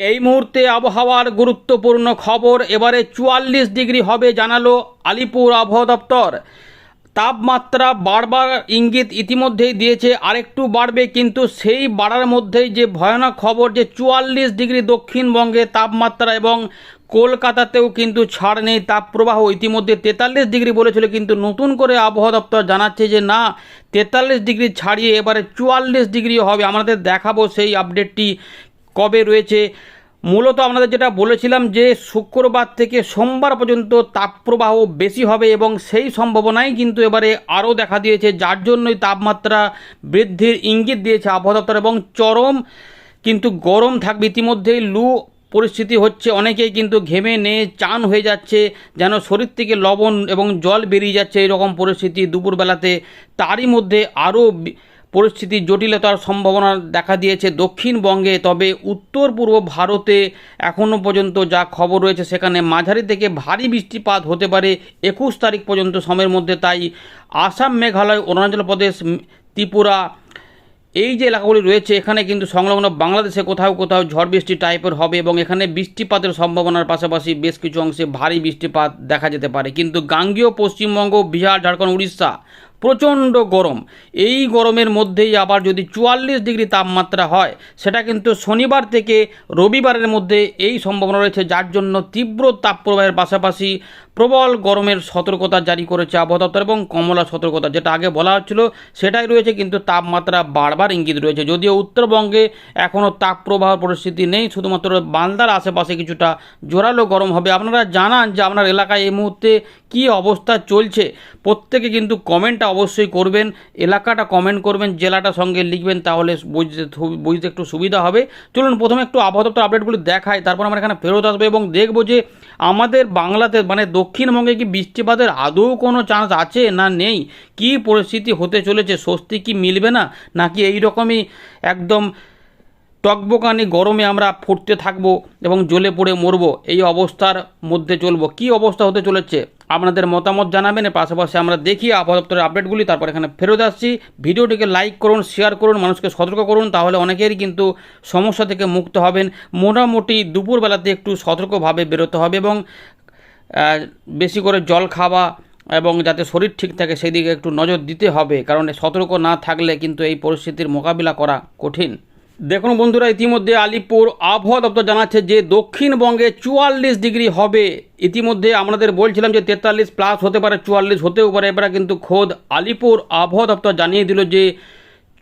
এই মুহূর্তে আবহাওয়ার গুরুত্বপূর্ণ খবর, এবারে চুয়াল্লিশ ডিগ্রি হবে জানালো আলিপুর আবহাওয়া দপ্তর। তাপমাত্রা বাড়বার ইঙ্গিত ইতিমধ্যেই দিয়েছে, আরেকটু বাড়বে কিন্তু সেই বাড়ার মধ্যেই যে ভয়ানক খবর যে চুয়াল্লিশ ডিগ্রি দক্ষিণবঙ্গে তাপমাত্রা এবং কলকাতাতেও কিন্তু ছাড় নেই তাপপ্রবাহ ইতিমধ্যে তেতাল্লিশ ডিগ্রি বলেছিল কিন্তু নতুন করে আবহাওয়া দপ্তর জানাচ্ছে যে না, তেতাল্লিশ ডিগ্রি ছাড়িয়ে এবারে চুয়াল্লিশ ডিগ্রি হবে। আমাদের দেখাবো সেই আপডেটটি কবে রয়েছে? মূলত আপনাদের যেটা বলেছিলাম যে, শুক্রবার থেকে সোমবার পর্যন্ত তাপপ্রবাহ বেশি হবে এবং সেই সম্ভাবনাই কিন্তু এবারে আরও দেখা দিয়েছে। যার জন্যই তাপমাত্রা বৃদ্ধির ইঙ্গিত দিয়েছে আবহাওয়া দপ্তর এবং চরম কিন্তু গরম থাকবে। ইতিমধ্যেই লু পরিস্থিতি হচ্ছে, অনেকেই কিন্তু ঘেমে নিয়ে চান হয়ে যাচ্ছে, যেন শরীর থেকে লবণ এবং জল বেরিয়ে যাচ্ছে, এরকম পরিস্থিতি দুপুরবেলাতে। তারই মধ্যে আরও বি- পরিস্থিতি জটিলতার সম্ভাবনা দেখা দিয়েছে দক্ষিণবঙ্গে। তবে উত্তর পূর্ব ভারতে এখনও পর্যন্ত যা খবর রয়েছে সেখানে মাঝারি থেকে ভারী বৃষ্টিপাত হতে পারে একুশ তারিখ পর্যন্ত সময়ের মধ্যে। তাই আসাম, মেঘালয়, অরুণাচল প্রদেশ ত্রিপুরা এই যে এলাকাগুলি রয়েছে, এখানে কিন্তু সংলগ্ন বাংলাদেশে কোথাও কোথাও ঝড় বৃষ্টি টাইপের হবে এবং এখানে বৃষ্টিপাতের সম্ভাবনার পাশাপাশি বেশ কিছু অংশে ভারী বৃষ্টিপাত দেখা যেতে পারে। কিন্তু গাঙ্গীয় পশ্চিমবঙ্গ, বিহার, ঝাড়খণ্ড, উড়িষ্যা প্রচণ্ড গরম। এই গরমের মধ্যেই আবার যদি চুয়াল্লিশ ডিগ্রি তাপমাত্রা হয়, সেটা কিন্তু শনিবার থেকে রবিবারের মধ্যে এই সম্ভাবনা রয়েছে, যার জন্য তীব্র তাপপ্রবাহের পাশাপাশি প্রবল গরমের সতর্কতা জারি করেছে আবহাওয়া দপ্তর এবং কমলা সতর্কতা, যেটা আগে বলা হচ্ছিল, সেটাই রয়েছে, কিন্তু তাপমাত্রা বারবার ইঙ্গিত রয়েছে। যদিও উত্তরবঙ্গে এখনও তাপপ্রবাহ পরিস্থিতি নেই, শুধুমাত্র বান্দার আশেপাশে কিছুটা জোরালো গরম হবে। আপনারা জানান যে আপনার এলাকায় এই মুহূর্তে কী অবস্থা চলছে। প্রত্যেকে কিন্তু কমেন্টটা অবশ্যই করবেন। এলাকাটা কমেন্ট করবেন, জেলাটা সঙ্গে লিখবেন, তাহলে বুঝতে বুঝতে একটু সুবিধা হবে। চলুন, প্রথমে একটু আবহাওয়া দপ্তর আপডেটগুলি দেখাই, তারপর আমরা এখানে ফেরত আসব এবং দেখব যে আমাদের বাংলাতে মানে দক্ষিণবঙ্গে কি বৃষ্টিপাতের আদৌ কোনো চান্স আছে না নেই? কি পরিস্থিতি হতে চলেছে? স্বস্তি কি মিলবে না? নাকি এই রকমই একদম টকবকানি গরমে আমরা ফুটতে থাকব এবং জ্বলে পড়ে মরবো? এই অবস্থার মধ্যে চলবো। কি অবস্থা হতে চলেছে? আপনাদের মতামত জানাবেন, এর পাশাপাশি আমরা দেখি আবহাওয়া দপ্তরের আপডেটগুলি, তারপর এখানে ফেরত আসছি। ভিডিওটিকে লাইক করুন, শেয়ার করুন, মানুষকে সতর্ক করুন, তাহলে অনেকেরই কিন্তু সমস্যা থেকে মুক্ত হবেন। মোটামুটি দুপুরবেলাতে একটু সতর্কভাবে বেরোতে হবে এবং বেশি করে জল খাওয়া এবং যাতে শরীর ঠিক থাকে সেই দিকে একটু নজর দিতে হবে, কারণ সতর্ক না থাকলে কিন্তু এই পরিস্থিতির মোকাবিলা করা কঠিন। দেখুন বন্ধুরা, ইতিমধ্যে আলিপুর আবহাওয়া দপ্তর জানাচ্ছে যে দক্ষিণবঙ্গে চুয়াল্লিশ ডিগ্রি হবে। ইতিমধ্যে আমাদের বলছিলাম যে তেতাল্লিশ প্লাস হতে পারে, চুয়াল্লিশ হতেও পারে। এবারে কিন্তু খোদ আলিপুর আবহাওয়া দপ্তর জানিয়ে দিল যে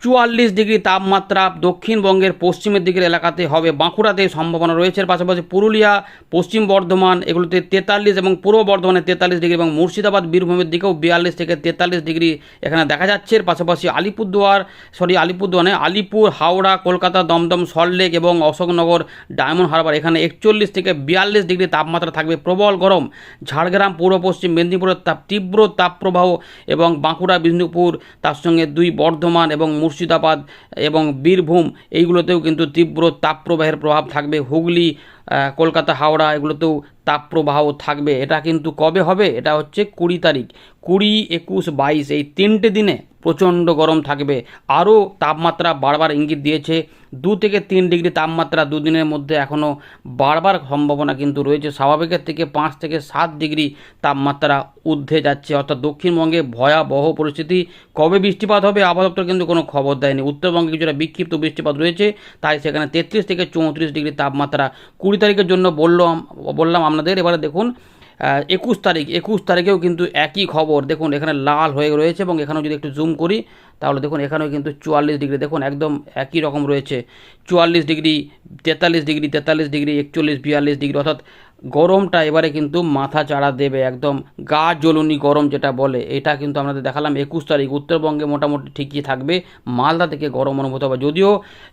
চুয়াল্লিশ ডিগ্রি তাপমাত্রা দক্ষিণবঙ্গের পশ্চিমের দিকের এলাকাতে হবে। বাঁকুড়াতে সম্ভাবনা রয়েছে। পাশাপাশি পুরুলিয়া, পশ্চিম বর্ধমান এগুলোতে তেতাল্লিশ এবং পূর্ব বর্ধমানে তেতাল্লিশ ডিগ্রি এবং মুর্শিদাবাদ, বীরভূমের দিকেও বিয়াল্লিশ থেকে তেতাল্লিশ ডিগ্রি এখানে দেখা যাচ্ছে। এর পাশাপাশি Alipurduar, sorry, Alipurduar Alipur, Howrah, Kolkata, Dumdum Salt Lake এবং অশোকনগর, ডায়মন্ড হারবার এখানে একচল্লিশ থেকে বিয়াল্লিশ ডিগ্রি তাপমাত্রা থাকবে। প্রবল গরম ঝাড়গ্রাম, পূর্ব পশ্চিম মেদিনীপুরের তাপ তীব্র তাপপ্রবাহ এবং বাঁকুড়া, বিষ্ণুপুর, তার সঙ্গে দুই বর্ধমান এবং মুর্শিদাবাদ এবং বীরভূম এইগুলোতেও কিন্তু তীব্র তাপপ্রবাহের প্রভাব থাকবে। হুগলি কলকাতা, হাওড়া, এগুলোতেও তাপপ্রবাহ থাকবে। এটা কিন্তু কবে হবে? এটা হচ্ছে কুড়ি তারিখ। কুড়ি, একুশ, বাইশ, এই তিনটে দিনে প্রচণ্ড গরম থাকবে। আরও তাপমাত্রা বারবার ইঙ্গিত দিয়েছে। দু থেকে তিন ডিগ্রি তাপমাত্রা দুদিনের মধ্যে এখনও বারবার সম্ভাবনা কিন্তু রয়েছে। স্বাভাবিকের থেকে পাঁচ থেকে সাত ডিগ্রি তাপমাত্রা ঊর্ধ্বে যাচ্ছে। অর্থাৎ দক্ষিণবঙ্গে ভয়াবহ পরিস্থিতি। কবে বৃষ্টিপাত হবে আবহাওয়া কিন্তু কোনো খবর দেয়নি। উত্তরবঙ্গে কিছুটা বিক্ষিপ্ত বৃষ্টিপাত রয়েছে। তাই সেখানে তেত্রিশ থেকে চৌত্রিশ ডিগ্রি তাপমাত্রা কুড়ি তারিখের জন্য বললাম বললাম আপনাদের, এবারে দেখুন একুশ তারিখ, একুশ তারিখেও কিন্তু একই খবর। দেখুন, এখানে লাল হয়ে রয়েছে এবং এখানেও যদি একটু জুম করি, তাহলে দেখুন, এখানেও কিন্তু চুয়াল্লিশ ডিগ্রি, দেখুন, একদম একই রকম রয়েছে। চুয়াল্লিশ ডিগ্রি, তেতাল্লিশ ডিগ্রি তেতাল্লিশ ডিগ্রি, একচল্লিশ, বিয়াল্লিশ ডিগ্রি, অর্থাৎ গরমটা এবারে কিন্তু মাথা চাড়া দেবে, একদম গা জ্বলুনি গরম যেটা বলে। এটা কিন্তু আমাদের দেখালাম একুশ তারিখ। উত্তরবঙ্গে মোটামুটি ঠিকই থাকবে। মালদা থেকে গরম অনুভূত হবে। যদিও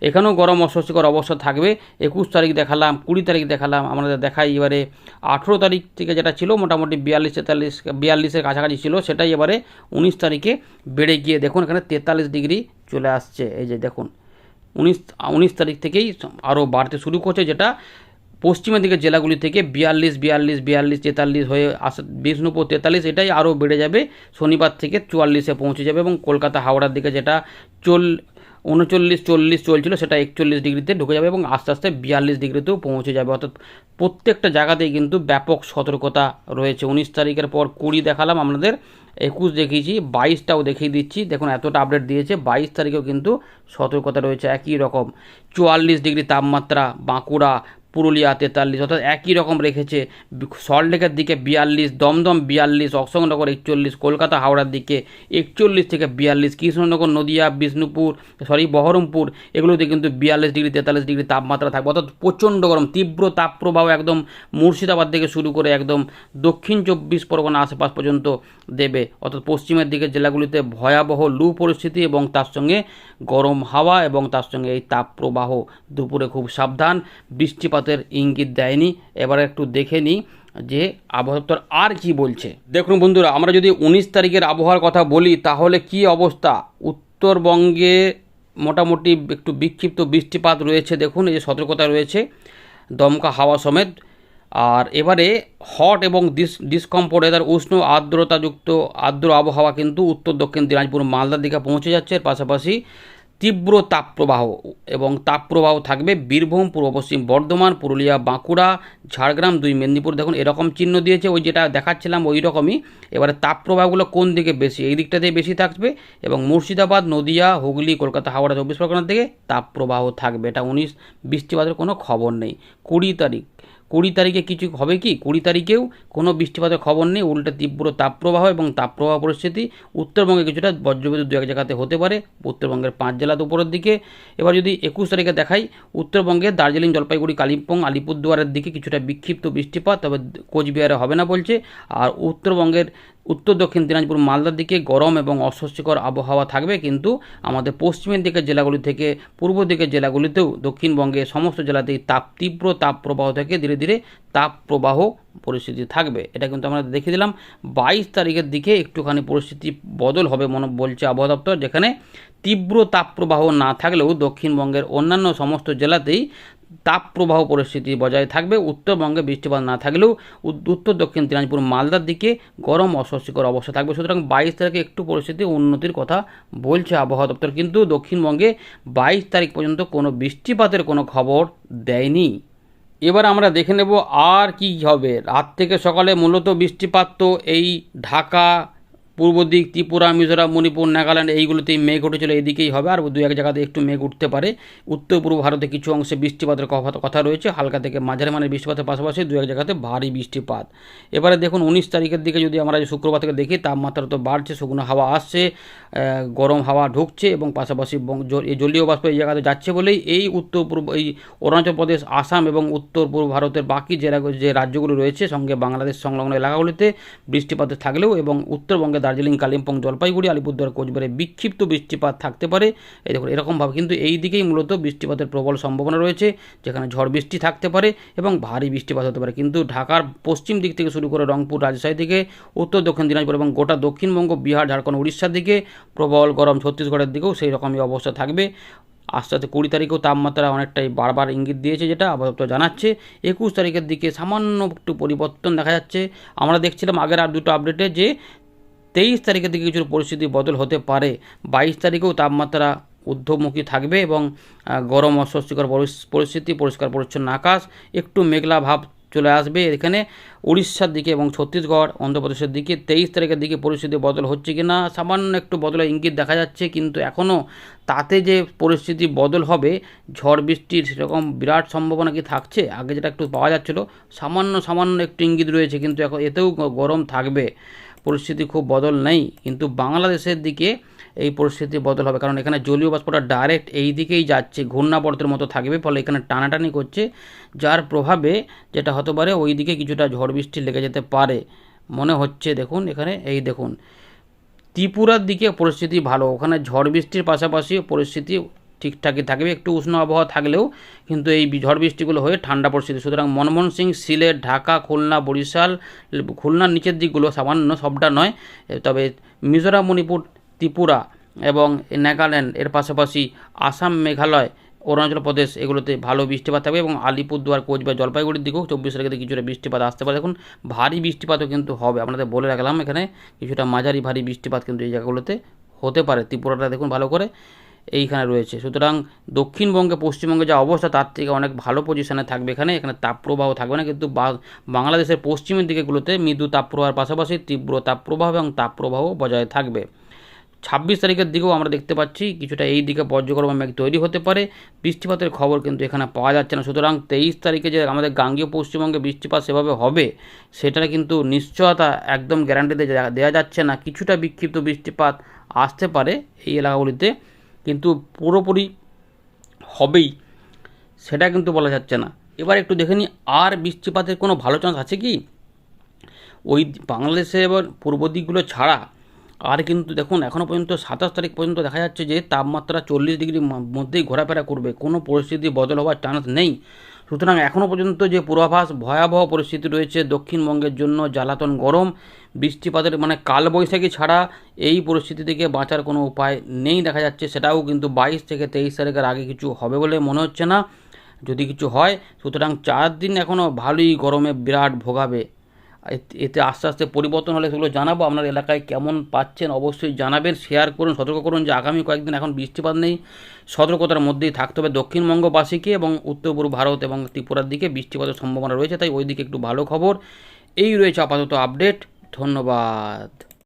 এখানেও গরম অস্বস্তিকর অবস্থা থাকবে। একুশ তারিখ দেখালাম, কুড়ি তারিখ দেখালাম। আমাদের দেখাই এবারে আঠেরো তারিখ থেকে যেটা ছিল, মোটামুটি বিয়াল্লিশ তেতাল্লিশ, বিয়াল্লিশের কাছাকাছি ছিল। সেটাই এবারে উনিশ তারিখে বেড়ে গিয়ে দেখুন, এখানে তেতাল্লিশ ডিগ্রি চলে আসছে। এই যে দেখুন, উনিশ উনিশ তারিখ থেকেই আরও বাড়তে শুরু করছে যেটা। পশ্চিমের দিকে জেলাগুলি থেকে বিয়াল্লিশ বিয়াল্লিশ বিয়াল্লিশ, তেতাল্লিশ হয়ে আসা, বিষ্ণুপুর তেতাল্লিশ, এটাই আরও বেড়ে যাবে। শনিবার থেকে চুয়াল্লিশে পৌঁছে যাবে এবং কলকাতা হাওড়ার দিকে যেটা চল, উনচল্লিশ, চল্লিশ চলছিল, সেটা একচল্লিশ ডিগ্রিতে ঢুকে যাবে এবং আস্তে আস্তে বিয়াল্লিশ ডিগ্রিতেও পৌঁছে যাবে। অর্থাৎ প্রত্যেকটা জায়গাতেই কিন্তু ব্যাপক সতর্কতা রয়েছে। উনিশ তারিখের পর কুড়ি দেখালাম আপনাদের, একুশ দেখিয়েছি, বাইশটাও দেখিয়ে দিচ্ছি। দেখুন, এতটা আপডেট দিয়েছে, বাইশ তারিখেও কিন্তু সতর্কতা রয়েছে একই রকম। চুয়াল্লিশ ডিগ্রি তাপমাত্রা, বাঁকুড়া পুরুলিয়া তেতাল্লিশ অর্থাৎ একই রকম রেখেছে। সল্টলেকের দিকে বিয়াল্লিশ, দমদম বিয়াল্লিশ, অশোকনগর একচল্লিশ, কলকাতা হাওড়ার দিকে একচল্লিশ থেকে বিয়াল্লিশ, কৃষ্ণনগর, নদিয়া, বিষ্ণুপুর, সরি, বহরমপুর, এগুলোতে কিন্তু বিয়াল্লিশ ডিগ্রি, তেতাল্লিশ ডিগ্রি তাপমাত্রা থাকবে। অর্থাৎ প্রচণ্ড গরম, তীব্র তাপপ্রবাহ একদম মুর্শিদাবাদ থেকে শুরু করে একদম দক্ষিণ চব্বিশ পরগনা আশেপাশ পর্যন্ত দেবে। অর্থাৎ পশ্চিমের দিকের জেলাগুলিতে ভয়াবহ লু পরিস্থিতি এবং তার সঙ্গে গরম হাওয়া এবং তার সঙ্গে এই তাপপ্রবাহ। দুপুরে খুব সাবধান বৃষ্টিপাতের ইঙ্গিত দেয়নি। এবার একটু দেখে নিই যে আবহাওয়া দপ্তর আর কি বলছে। দেখুন বন্ধুরা, আমরা যদি উনিশ তারিখের আবহাওয়ার কথা বলি, তাহলে কি অবস্থা? উত্তরবঙ্গে মোটামুটি একটু বিক্ষিপ্ত বৃষ্টিপাত রয়েছে। দেখুন, এই যে সতর্কতা রয়েছে, দমকা হাওয়া সমেত। আর এবারে হট এবং ডিস ডিসকম্ফোর্ট এদের উষ্ণ আর্দ্রতাযুক্ত, আর্দ্র আবহাওয়া কিন্তু উত্তর দক্ষিণ দিনাজপুর, মালদার দিকে পৌঁছে যাচ্ছে। এর পাশাপাশি তীব্র তাপপ্রবাহ এবং তাপপ্রবাহ থাকবে বীরভূম, পূর্ব পশ্চিম বর্ধমান, পুরুলিয়া, বাঁকুড়া, ঝাড়গ্রাম, দুই মেদিনীপুর। দেখুন, এরকম চিহ্ন দিয়েছে, ওই যেটা দেখাচ্ছিলাম ওই রকমই। এবারে তাপপ্রবাহগুলো কোন দিকে বেশি? এই দিকটাতেই বেশি থাকবে এবং মুর্শিদাবাদ, নদিয়া, হুগলি, কলকাতা, হাওড়া, চব্বিশ পরগনার দিকে তাপপ্রবাহ থাকবে। এটা উনিশ বৃষ্টিপাতের কোনো খবর নেই। কুড়ি তারিখ। কুড়ি তারিখে কিছু হবে কি? কুড়ি তারিখেও কোনো বৃষ্টিপাতের খবর নেই, উল্টে তীব্র তাপপ্রবাহ এবং তাপপ্রবাহ পরিস্থিতি। উত্তরবঙ্গে কিছুটা বজ্রবিদ্যুৎ দু এক জায়গাতে হতে পারে, উত্তরবঙ্গের পাঁচ জেলাতে উপরের দিকে। এবার যদি একুশ তারিখে দেখাই, উত্তরবঙ্গে দার্জিলিং, জলপাইগুড়ি, কালিম্পং, আলিপুরদুয়ারের দিকে কিছুটা বিক্ষিপ্ত বৃষ্টিপাত, তবে কোচবিহারে হবে না বলছে। আর উত্তরবঙ্গের উত্তর দক্ষিণ দিনাজপুর মালদার দিকে গরম এবং অস্বস্তিকর আবহাওয়া থাকবে, কিন্তু আমাদের পশ্চিমের দিকের জেলাগুলি থেকে পূর্ব দিকের জেলাগুলিতেও দক্ষিণবঙ্গে সমস্ত জেলাতেই তাপ, তীব্র তাপ প্রবাহ থেকে ধীরে ধীরে তাপ প্রবাহ পরিস্থিতি থাকবে। এটা কিন্তু আমরা দেখে দিলাম। বাইশ তারিখের দিকে একটুখানি পরিস্থিতি বদল হবে মনে বলছে আবহাওয়া দপ্তর, যেখানে তীব্র তাপপ্রবাহ না থাকলেও দক্ষিণবঙ্গের অন্যান্য সমস্ত জেলাতেই তাপপ্রবাহ পরিস্থিতি বজায় থাকবে। উত্তরবঙ্গে বৃষ্টিপাত না থাকলেও উত্তর দক্ষিণ দিনাজপুর, মালদার দিকে গরম অস্বস্তিকর অবস্থা থাকবে। সুতরাং বাইশ তারিখে একটু পরিস্থিতি উন্নতির কথা বলছে আবহাওয়া দপ্তর, কিন্তু দক্ষিণবঙ্গে বাইশ তারিখ পর্যন্ত কোনো বৃষ্টিপাতের কোনো খবর দেয়নি। এবার আমরা দেখে নেব আর কি হবে। রাত থেকে সকালে মূলত বৃষ্টিপাত তো এই ঢাকা পূর্ব দিক, ত্রিপুরা, মিজোরাম, মণিপুর, নাগাল্যান্ড এইগুলোতেই মেঘ উঠেছিল, এদিকেই হবে। আর দু এক জায়গাতে একটু মেঘ উঠতে পারে। উত্তর পূর্ব ভারতে কিছু অংশে বৃষ্টিপাতের কথা- রয়েছে। হালকা থেকে মাঝারি মানের বৃষ্টিপাতের পাশাপাশি দু এক জায়গাতে ভারী বৃষ্টিপাত। এবারে দেখুন, উনিশ তারিখের দিকে যদি আমরা শুক্রবার থেকে দেখি, তাপমাত্রা তো বাড়ছে, শুকনো হাওয়া আসছে গরম হাওয়া ঢুকছে এবং পাশাপাশি জলীয় বাষ্প এই জায়গাতে যাচ্ছে বলেই এই উত্তর পূর্ব এই অরুণাচল প্রদেশ, আসাম এবং উত্তর পূর্ব ভারতের বাকি জেলা যে রাজ্যগুলো রয়েছে, সঙ্গে বাংলাদেশ সংলগ্ন এলাকাগুলিতে বৃষ্টিপাত থাকলেও এবং উত্তরবঙ্গে দার্জিলিং, কালিম্পং, জলপাইগুড়ি, আলিপুরদুয়ার, কোচবিহারে বিক্ষিপ্ত বৃষ্টিপাত থাকতে পারে। এই দেখুন, এরকমভাবে কিন্তু এই দিকেই মূলত বৃষ্টিপাতের প্রবল সম্ভাবনা রয়েছে, যেখানে ঝড় বৃষ্টি থাকতে পারে এবং ভারী বৃষ্টিপাত হতে পারে। কিন্তু ঢাকার পশ্চিম দিক থেকে শুরু করে রংপুর, রাজশাহী থেকে উত্তর দক্ষিণ দিনাজপুর এবং গোটা দক্ষিণবঙ্গ, বিহার, ঝাড়খণ্ড, উড়িষ্যার দিকে প্রবল গরম ছত্তিশগড়ের দিকেও সেই রকমই অবস্থা থাকবে। আস্তে আস্তে কুড়ি তারিখেও তাপমাত্রা অনেকটাই বারবার ইঙ্গিত দিয়েছে, যেটা আপাতত জানাচ্ছে। একুশ তারিখের দিকে সামান্য একটু পরিবর্তন দেখা যাচ্ছে। আমরা দেখছিলাম আগের আর দুটো আপডেটে যে তেইশ তারিখের দিকে কিছু পরিস্থিতি বদল হতে পারে। বাইশ তারিখেও তাপমাত্রা ঊর্ধ্বমুখী থাকবে এবং গরম অস্বস্তিকর পরিস্থিতি পরিষ্কার পরিচ্ছন্ন আকাশ, একটু মেঘলা ভাব চলে আসবে এখানে। উড়িষ্যার দিকে এবং ছত্তিশগড়, অন্ধ্রপ্রদেশের দিকে তেইশ তারিখের দিকে পরিস্থিতি বদল হচ্ছে কি না সামান্য একটু বদলের ইঙ্গিত দেখা যাচ্ছে, কিন্তু এখনও তাতে যে পরিস্থিতি বদল হবে, ঝড় বৃষ্টির সেরকম বিরাট সম্ভাবনা কি থাকছে? আগে যেটা একটু পাওয়া যাচ্ছিল, সামান্য সামান্য একটু ইঙ্গিত রয়েছে, কিন্তু এখন এতেও গরম থাকবে। পরিস্থিতি খুব বদল নেই, কিন্তু বাংলাদেশের দিকে এই পরিস্থিতি বদল হবে। কারণ এখানে জলীয় বাষ্পটা ডাইরেক্ট এই দিকেই যাচ্ছে, ঘূর্ণাবর্তের মতো থাকবে, ফলে এখানে টানাটানি করছে, যার প্রভাবে যেটা হতে পারে ওই দিকে কিছুটা ঝড় বৃষ্টি লেগে যেতে পারে। মনে হচ্ছে দেখুন এখানে, এই দেখুন। ত্রিপুরার দিকে পরিস্থিতি ভালো, ওখানে ঝড় বৃষ্টির পাশাপাশি পরিস্থিতি ঠিকঠাকই থাকবে, একটু উষ্ণ আবহাওয়া থাকলেও কিন্তু এই ঝড় বৃষ্টিগুলো হয়ে ঠান্ডা পরিস্থিতি। সুতরাং মনমোহন সিং, সিলেট, ঢাকা, খুলনা, বরিশাল, খুলনার নিচের দিকগুলো সামান্য সবটা নয়, তবে মিজোরাম, মণিপুর, ত্রিপুরা এবং নাগাল্যান্ড, এর পাশাপাশি আসাম, মেঘালয়, অরুণাচল প্রদেশ এগুলোতে ভালো বৃষ্টিপাত থাকবে এবং আলিপুরদুয়ার, কোচবিহার, জলপাইগুড়ির দিকেও চব্বিশ তারিখে কিছুটা বৃষ্টিপাত আসতে পারে। দেখুন, ভারী বৃষ্টিপাতও কিন্তু হবে। আপনাদের বলে রাখলাম এখানে কিছুটা মাঝারি ভারী বৃষ্টিপাত কিন্তু এই জায়গাগুলোতে হতে পারে। ত্রিপুরাটা দেখুন ভালো করে এইখানে রয়েছে। সুতরাং দক্ষিণবঙ্গে, পশ্চিমবঙ্গে যা অবস্থা, তার থেকে অনেক ভালো পজিশনে থাকবে এখানে। এখানে তাপপ্রবাহ থাকবে না, কিন্তু বাংলাদেশের পশ্চিমের দিকেগুলোতে মৃদু তাপপ্রবাহের পাশাপাশি তীব্র তাপপ্রবাহ এবং তাপপ্রবাহ বজায় থাকবে। ছাব্বিশ তারিখের দিকেও আমরা দেখতে পাচ্ছি, কিছুটা এই দিকে পর্যক্রম মেঘ তৈরি হতে পারে। বৃষ্টিপাতের খবর কিন্তু এখানে পাওয়া যাচ্ছে না। সুতরাং তেইশ তারিখে যে আমাদের গাঙ্গীয় পশ্চিমবঙ্গে বৃষ্টিপাত সেভাবে হবে সেটা কিন্তু নিশ্চয়তা একদম গ্যারান্টি দেওয়া যাচ্ছে না। কিছুটা বিক্ষিপ্ত বৃষ্টিপাত আসতে পারে এই এলাকাগুলিতে। কিন্তু পুরোপুরি হবেই, সেটা কিন্তু বলা যাচ্ছে না। এবার একটু দেখে নিই আর বৃষ্টিপাতের কোনো ভালো চান্স আছে কি? ওই বাংলাদেশে এবার পূর্ব দিকগুলো ছাড়া, আর কিন্তু দেখুন এখনও পর্যন্ত সাতাশ তারিখ পর্যন্ত দেখা যাচ্ছে যে, তাপমাত্রা চল্লিশ ডিগ্রির মধ্যেই ঘোরাফেরা করবে। কোনো পরিস্থিতি বদল হওয়ার চান্স নেই। সুতরাং এখনও পর্যন্ত যে পূর্বাভাস ভয়াবহ পরিস্থিতি রয়েছে দক্ষিণবঙ্গের জন্য, জ্বালাতন গরম, বৃষ্টিপাতের মানে কালবৈশাখী ছাড়া এই পরিস্থিতি থেকে বাঁচার কোনো উপায় নেই দেখা যাচ্ছে, সেটাও কিন্তু বাইশ থেকে তেইশ তারিখের আগে কিছু হবে বলে মনে হচ্ছে না। যদি কিছু হয়, সুতরাং চার দিন এখনও ভালোই গরমে বিরাট ভোগাবে এতে আস্তে আস্তে পরিবর্তন হলে সেগুলো জানাব। আপনার এলাকায় কেমন পাচ্ছেন অবশ্যই জানাবেন। শেয়ার করুন, সতর্ক করুন যে আগামী কয়েকদিন এখন বৃষ্টিপাত নেই। সতর্কতার মধ্যেই থাকতে হবে দক্ষিণবঙ্গবাসীকে এবং উত্তর পূর্ব ভারত এবং ত্রিপুরার দিকে বৃষ্টিপাতের সম্ভাবনা রয়েছে, তাই ওই দিকে একটু ভালো খবর। এই রয়েছে আপাতত আপডেট ধন্যবাদ।